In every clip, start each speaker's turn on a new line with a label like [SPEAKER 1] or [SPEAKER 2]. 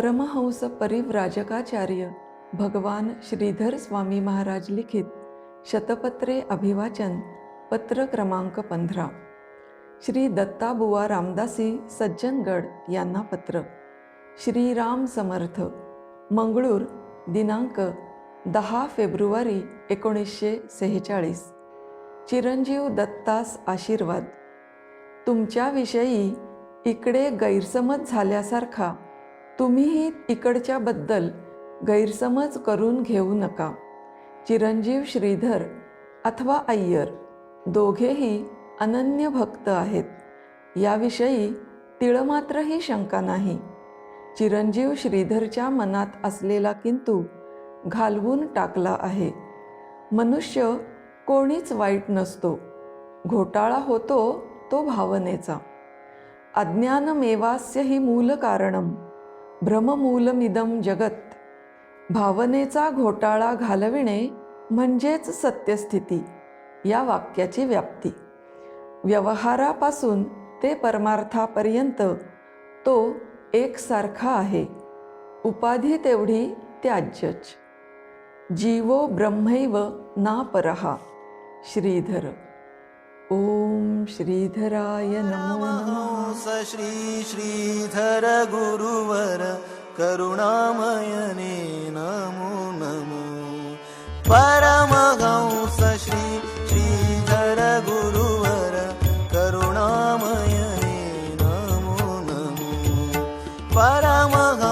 [SPEAKER 1] परमहंस परिव्राजकाचार्य भगवान श्रीधर स्वामी महाराज लिखित शतपत्रे अभिवाचन पत्र क्रमांक पंधरा. श्री दत्ताबुवा रामदासी सज्जनगड यांना पत्र. श्रीराम समर्थ मंगळूर दिनांक दहा फेब्रुवारी एकोणीसशे सेहेचाळीस. चिरंजीव दत्तास आशीर्वाद. तुमच्याविषयी इकडे गैरसमज झाल्यासारखा तुम्हीही इकडच्याबद्दल गैरसमज करून घेऊ नका. चिरंजीव श्रीधर अथवा अय्यर दोघेही अनन्य भक्त आहेत. याविषयी तिळमात्रही शंका नाही. चिरंजीव श्रीधरच्या मनात असलेला किंतु घालवून टाकला आहे. मनुष्य कोणीच वाईट नसतो. घोटाळा होतो तो भावनेचा. अज्ञानमेवास्य ही मूलकारणम भ्रममूलमिदम जगत। भावनेचा घोटाळा घालविणे म्हणजेच सत्यस्थिती या वाक्याची व्याप्ती। व्यवहारापासून ते परमार्थापर्यंत तो एकसारखा आहे उपाधी तेवढी त्याज्यच। जीवो ब्रह्मैव ना परहा श्रीधर। ओम श्रीधराय नमो नमः।
[SPEAKER 2] परमहंस श्री श्रीधर गुरुवर करुणामयने नमो नमो। परमहंस श्री श्रीधर गुरुवर करुणामयने नमो नमो। परमहंस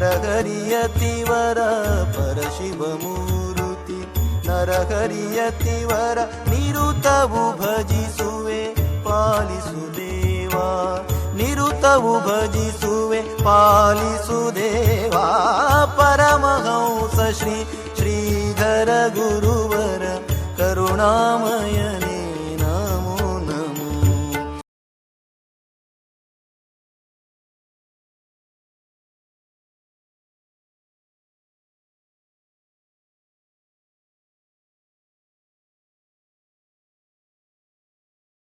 [SPEAKER 2] नर हरियति वर परशिव मूर्ति नर हरियति वर निरुतभुभजिसुवे पालिसुदेवा निरुतभुभजिसुवे पालिसुदेवा। परमहंस श्री श्रीधर गुरुवर करुणामय